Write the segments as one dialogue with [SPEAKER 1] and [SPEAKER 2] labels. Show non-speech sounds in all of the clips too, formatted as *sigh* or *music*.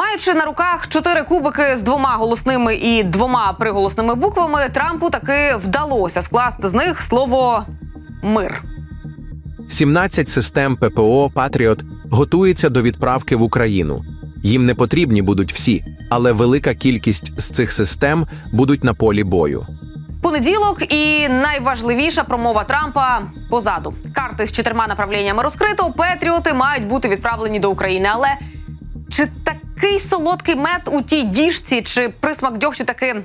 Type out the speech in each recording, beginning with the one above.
[SPEAKER 1] Маючи на руках чотири кубики з двома голосними і двома приголосними буквами, Трампу таки вдалося скласти з них слово мир.
[SPEAKER 2] 17 систем ППО Патріот готується до відправки в Україну. Їм не потрібні будуть всі, але велика кількість з цих систем будуть на полі бою.
[SPEAKER 1] Понеділок і найважливіша промова Трампа позаду. Карти з чотирма направленнями розкрито. Петріоти мають бути відправлені до України. Але чи такий солодкий мед у тій діжці, чи присмак дьогтю таки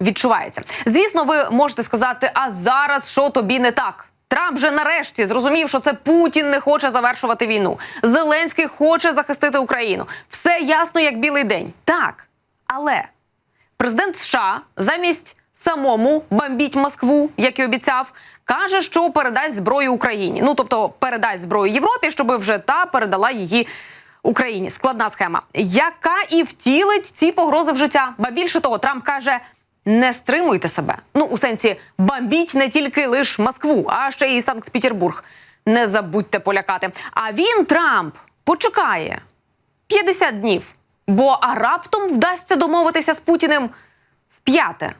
[SPEAKER 1] відчувається? Звісно, ви можете сказати, а зараз що тобі не так? Трамп же нарешті зрозумів, що це Путін не хоче завершувати війну. Зеленський хоче захистити Україну. Все ясно, як білий день. Так, але Президент США замість самому бомбіть Москву, як і обіцяв, каже, що передасть зброю Україні. Ну тобто передасть зброю Європі, щоб вже та передала її Україні. Складна схема, яка і втілить ці погрози в життя. Ба більше того, Трамп каже. Не стримуйте себе. Ну, у сенсі, бомбіть не тільки лиш Москву, а ще й Санкт-Петербург. Не забудьте полякати. А він, Трамп, почекає 50 днів. Бо а раптом вдасться домовитися з Путіним в п'яте.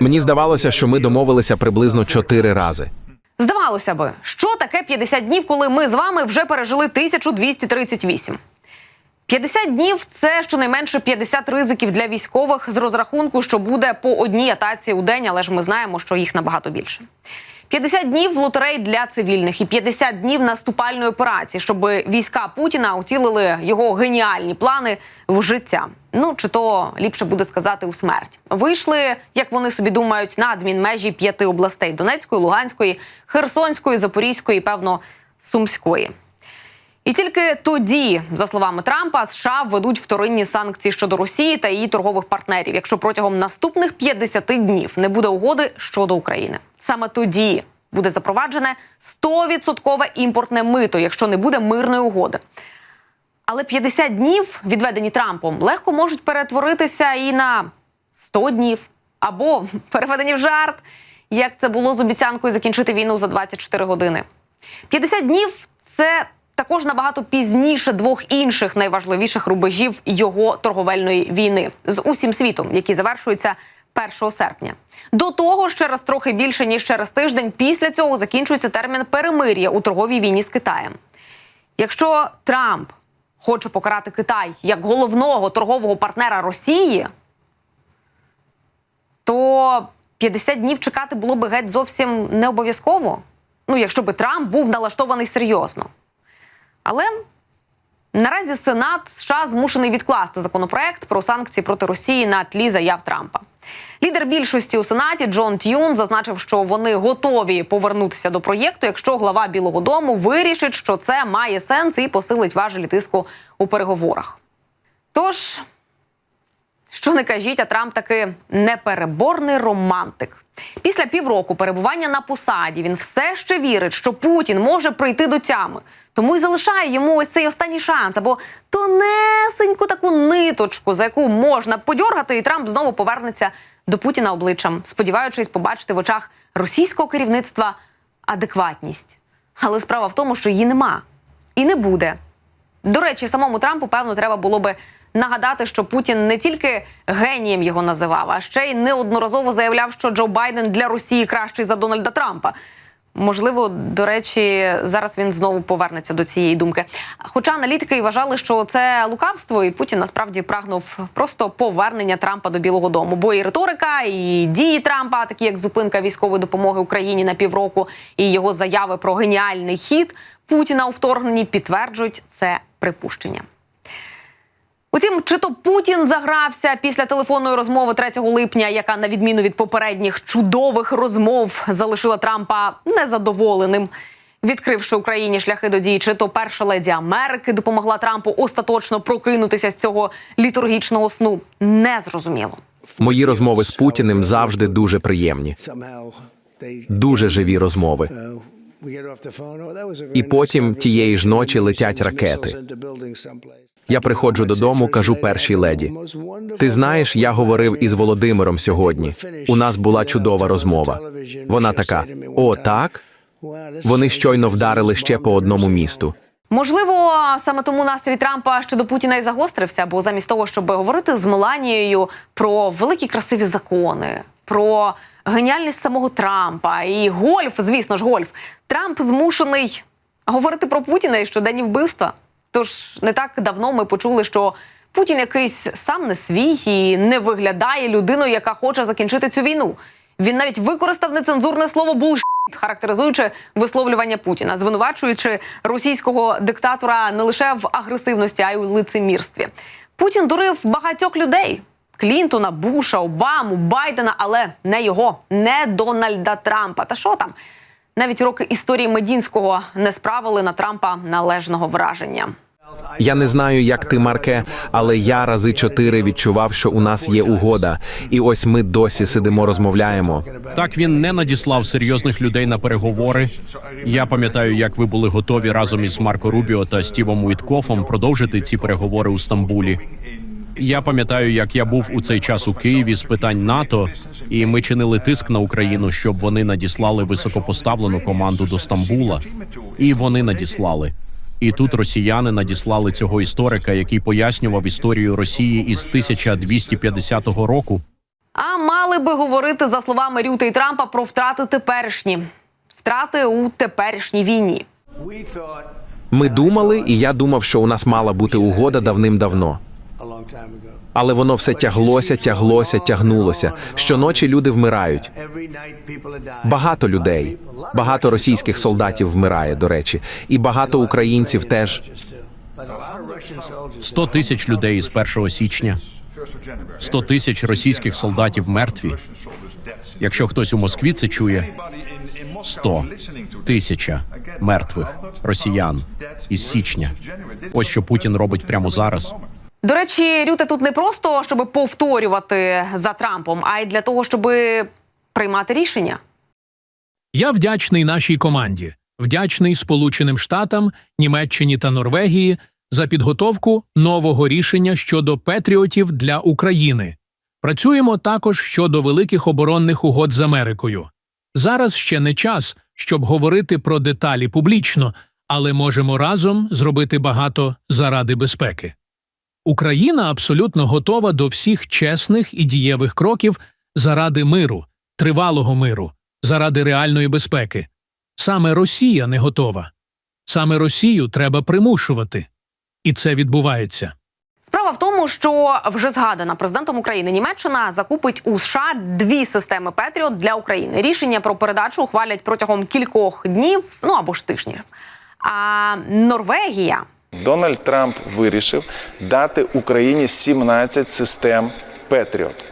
[SPEAKER 2] Мені здавалося, що ми домовилися приблизно чотири рази.
[SPEAKER 1] Здавалося би, що таке 50 днів, коли ми з вами вже пережили 1238? 50 днів це щонайменше 50 ризиків для військових з розрахунку, що буде по одній атаці у день, але ж ми знаємо, що їх набагато більше. 50 днів лотерей для цивільних і 50 днів наступальної операції, щоб війська Путіна утілили його геніальні плани в життя. Ну чи то ліпше буде сказати у смерть. Вийшли, як вони собі думають, на адмінмежі п'яти областей: Донецької, Луганської, Херсонської, Запорізької, певно, Сумської. І тільки тоді, за словами Трампа, США введуть вторинні санкції щодо Росії та її торгових партнерів, якщо протягом наступних 50 днів не буде угоди щодо України. Саме тоді буде запроваджене 100% імпортне мито, якщо не буде мирної угоди. Але 50 днів, відведені Трампом, легко можуть перетворитися і на 100 днів, або *laughs* переведені в жарт, як це було з обіцянкою закінчити війну за 24 години. 50 днів це також набагато пізніше двох інших найважливіших рубежів його торговельної війни з усім світом, які завершуються 1 серпня. До того ще раз трохи більше ніж через тиждень. Після цього закінчується термін перемир'я у торговій війні з Китаєм. Якщо Трамп хоче покарати Китай як головного торгового партнера Росії, то 50 днів чекати було би геть зовсім не обов'язково. Ну, якщо би Трамп був налаштований серйозно. Але наразі Сенат США змушений відкласти законопроект про санкції проти Росії на тлі заяв Трампа. Лідер більшості у Сенаті Джон Т'юн зазначив, що вони готові повернутися до проєкту, якщо глава Білого Дому вирішить, що це має сенс і посилить важелі тиску у переговорах. Тож, що не кажіть, а Трамп таки непереборний романтик. Після півроку перебування на посаді він все ще вірить, що Путін може прийти до тями. Тому й залишає йому ось цей останній шанс або тонесеньку таку ниточку, за яку можна подьоргати, і Трамп знову повернеться до Путіна обличчям, сподіваючись побачити в очах російського керівництва адекватність. Але справа в тому, що її нема і не буде. До речі, самому Трампу, певно, треба було би нагадати, що Путін не тільки генієм його називав, а ще й неодноразово заявляв, що Джо Байден для Росії кращий за Дональда Трампа. Можливо, до речі, зараз він знову повернеться до цієї думки. Хоча аналітики вважали, що це лукавство, і Путін насправді прагнув просто повернення Трампа до Білого Дому. Бо і риторика, і дії Трампа, такі як зупинка військової допомоги Україні на півроку, і його заяви про геніальний хід Путіна у вторгненні підтверджують це припущення. Утім, чи то Путін загрався після телефонної розмови 3 липня, яка на відміну від попередніх чудових розмов залишила Трампа незадоволеним. Відкривши Україні шляхи до дії, чи то перша леді Америки допомогла Трампу остаточно прокинутися з цього літургічного сну, незрозуміло.
[SPEAKER 2] Мої розмови з Путіним завжди дуже приємні, дуже живі розмови.
[SPEAKER 3] І потім тієї ж ночі летять ракети.
[SPEAKER 2] Я приходжу додому, кажу першій леді. Ти знаєш, я говорив із Володимиром сьогодні. У нас була чудова розмова. Вона така: О, так? Вони щойно вдарили ще по одному місту.
[SPEAKER 1] Можливо, саме тому настрій Трампа щодо Путіна і загострився, бо замість того, щоб говорити з Меланією про великі красиві закони, про геніальність самого Трампа і гольф, звісно ж, гольф, Трамп змушений говорити про Путіна і щоденні вбивства. Тож не так давно ми почули, що Путін якийсь сам не свій і не виглядає людиною, яка хоче закінчити цю війну. Він навіть використав нецензурне слово «булшіт», характеризуючи висловлювання Путіна, звинувачуючи російського диктатора не лише в агресивності, а й у лицемірстві. Путін дурив багатьох людей: Клінтона, Буша, Обаму, Байдена, але не його, не Дональда Трампа. Та що там? Навіть уроки історії Медінського не справили на Трампа належного враження.
[SPEAKER 2] Я не знаю, як ти, Марке, але я рази чотири відчував, що у нас є угода, і ось ми досі сидимо, розмовляємо.
[SPEAKER 4] Так він не надіслав серйозних людей на переговори. Я пам'ятаю, як ви були готові разом із Марко Рубіо та Стівом Уіткофом продовжити ці переговори у Стамбулі. Я пам'ятаю, як я був у цей час у Києві з питань НАТО, і ми чинили тиск на Україну, щоб вони надіслали високопоставлену команду до Стамбула. І вони надіслали. І тут росіяни надіслали цього історика, який пояснював історію Росії із 1250 року.
[SPEAKER 1] А мали би говорити за словами Рюти і Трампа про втрати теперішні втрати у теперішній війні.
[SPEAKER 2] Ми думали, і я думав, що у нас мала бути угода давним-давно. Але воно все тяглося, тяглося, тягнулося. Щоночі люди вмирають. Багато людей, багато російських солдатів вмирає, до речі, і багато українців теж.
[SPEAKER 4] 100 тисяч людей з 1 січня. 100 тисяч російських солдатів мертві. Якщо хтось у Москві це чує, 100 тисяча мертвих росіян із січня. Ось що Путін робить прямо зараз.
[SPEAKER 1] До речі, Рюте тут не просто щоб повторювати за Трампом, а й для того, щоб приймати рішення.
[SPEAKER 5] Я вдячний нашій команді, вдячний Сполученим Штатам, Німеччині та Норвегії за підготовку нового рішення щодо петріотів для України. Працюємо також щодо великих оборонних угод з Америкою. Зараз ще не час, щоб говорити про деталі публічно, але можемо разом зробити багато заради безпеки. Україна абсолютно готова до всіх чесних і дієвих кроків заради миру, тривалого миру, заради реальної безпеки. Саме Росія не готова. Саме Росію треба примушувати. І це відбувається.
[SPEAKER 1] Справа в тому, що вже згадана президентом України Німеччина закупить у США дві системи Петріот для України. Рішення про передачу ухвалять протягом кількох днів, ну або ж тижнів. А Норвегія
[SPEAKER 6] Дональд Трамп вирішив дати Україні 17 систем Петріот.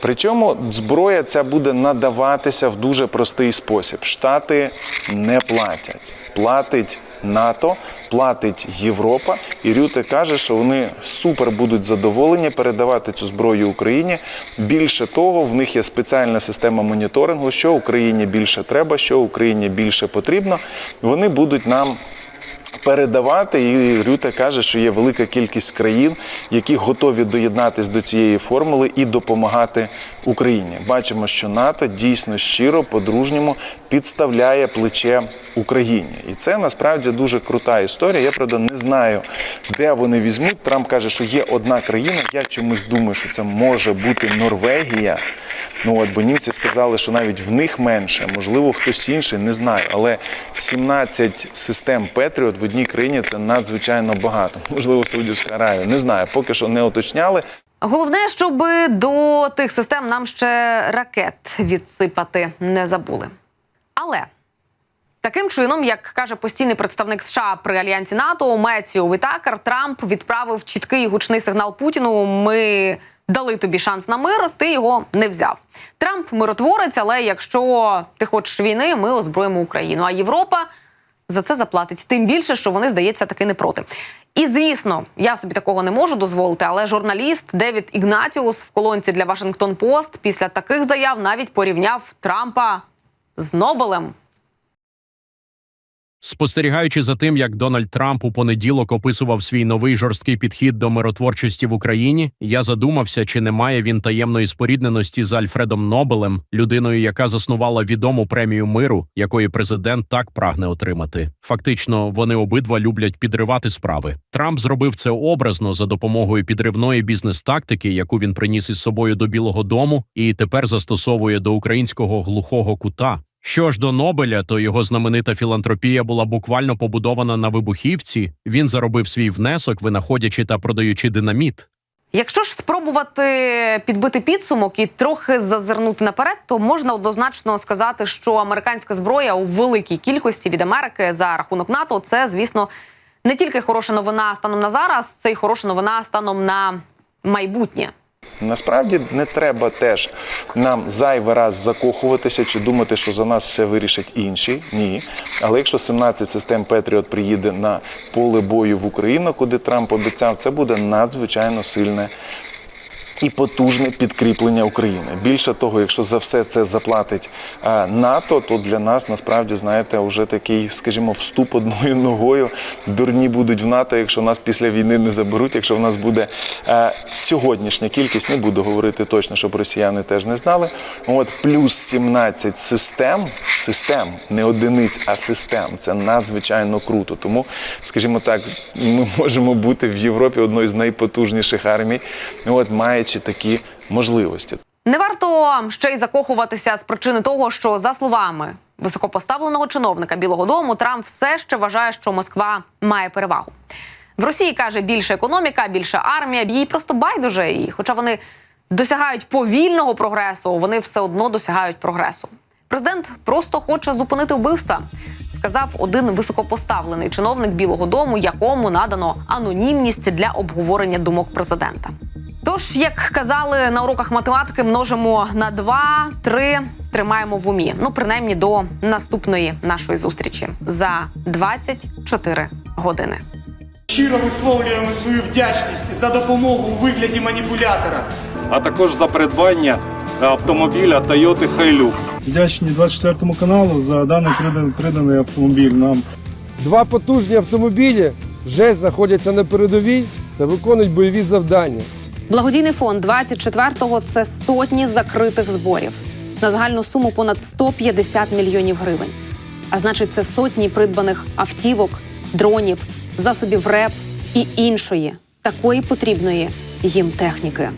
[SPEAKER 6] Причому зброя ця буде надаватися в дуже простий спосіб. Штати не платять. Платить НАТО, платить Європа. І Рюте каже, що вони супер будуть задоволені передавати цю зброю Україні. Більше того, в них є спеціальна система моніторингу, що Україні більше треба, що Україні більше потрібно. Вони будуть нам передавати. І Рюте каже, що є велика кількість країн, які готові доєднатись до цієї формули і допомагати Україні. Бачимо, що НАТО дійсно щиро, по-дружньому підставляє плече Україні, і це насправді дуже крута історія. Я правда не знаю, де вони візьмуть. Трамп каже, що є одна країна. Я чомусь думаю, що це може бути Норвегія. Ну от бо німці сказали, що навіть в них менше, можливо, хтось інший, не знаю. Але 17 систем Петріот в одній країні це надзвичайно багато. Можливо, Саудівська Аравія. Не знаю, поки що не уточняли.
[SPEAKER 1] Головне, щоб до тих систем нам ще ракет відсипати не забули. Але таким чином, як каже постійний представник США при альянсі НАТО Мецію Вітакер, Трамп відправив чіткий гучний сигнал Путіну. Ми дали тобі шанс на мир, ти його не взяв. Трамп миротворець, але якщо ти хочеш війни, ми озброїмо Україну. А Європа за це заплатить. Тим більше, що вони, здається, таки не проти. І звісно, я собі такого не можу дозволити, але журналіст Девід Ігнатіус в колонці для Вашингтон Пост після таких заяв навіть порівняв Трампа з Нобелем.
[SPEAKER 4] Спостерігаючи за тим, як Дональд Трамп у понеділок описував свій новий жорсткий підхід до миротворчості в Україні, я задумався, чи не має він таємної спорідненості з Альфредом Нобелем, людиною, яка заснувала відому премію миру, якої президент так прагне отримати. Фактично, вони обидва люблять підривати справи. Трамп зробив це образно за допомогою підривної бізнес-тактики, яку він приніс із собою до Білого Дому, і тепер застосовує до українського глухого кута. Що ж до Нобеля, то його знаменита філантропія була буквально побудована на вибухівці. Він заробив свій внесок, винаходячи та продаючи динаміт.
[SPEAKER 1] Якщо ж спробувати підбити підсумок і трохи зазирнути наперед, то можна однозначно сказати, що американська зброя у великій кількості від Америки за рахунок НАТО це, звісно, не тільки хороша новина станом на зараз, це й хороша новина станом на майбутнє.
[SPEAKER 6] Насправді не треба теж нам зайвий раз закохуватися чи думати, що за нас все вирішать інші. Ні. Але якщо 17 систем Петріот приїде на поле бою в Україну, куди Трамп обіцяв, це буде надзвичайно сильне. І потужне підкріплення України. Більше того, якщо за все це заплатить е, НАТО, то для нас насправді знаєте, вже такий, скажімо, вступ одною ногою. Дурні будуть в НАТО, якщо нас після війни не заберуть. Якщо в нас буде е, сьогоднішня кількість, не буду говорити точно, щоб росіяни теж не знали. От плюс 17 систем, систем, не одиниць, а систем. Це надзвичайно круто. Тому, скажімо так, ми можемо бути в Європі одною з найпотужніших армій. От маючи такі можливості.
[SPEAKER 1] Не варто ще й закохуватися з причини того, що за словами високопоставленого чиновника Білого Дому Трамп все ще вважає, що Москва має перевагу. В Росії каже більше економіка, більша армія. Їй просто байдуже. І хоча вони досягають повільного прогресу, вони все одно досягають прогресу. Президент просто хоче зупинити вбивства, сказав один високопоставлений чиновник Білого Дому, якому надано анонімність для обговорення думок президента. Тож, як казали на уроках математики, множимо на 2, 3, тримаємо в умі. Ну, принаймні до наступної нашої зустрічі за 24 години.
[SPEAKER 7] Щиро висловлюємо свою вдячність за допомогу у вигляді маніпулятора.
[SPEAKER 8] а також за придбання автомобіля Toyota Hilux.
[SPEAKER 9] Вдячні 24 каналу за даний приданий, приданий автомобіль нам.
[SPEAKER 10] Два потужні автомобілі вже знаходяться на передовій та виконують бойові завдання.
[SPEAKER 1] Благодійний фонд 24-го – це сотні закритих зборів на загальну суму понад 150 мільйонів гривень. А значить, це сотні придбаних автівок, дронів, засобів РЕП і іншої такої потрібної їм техніки.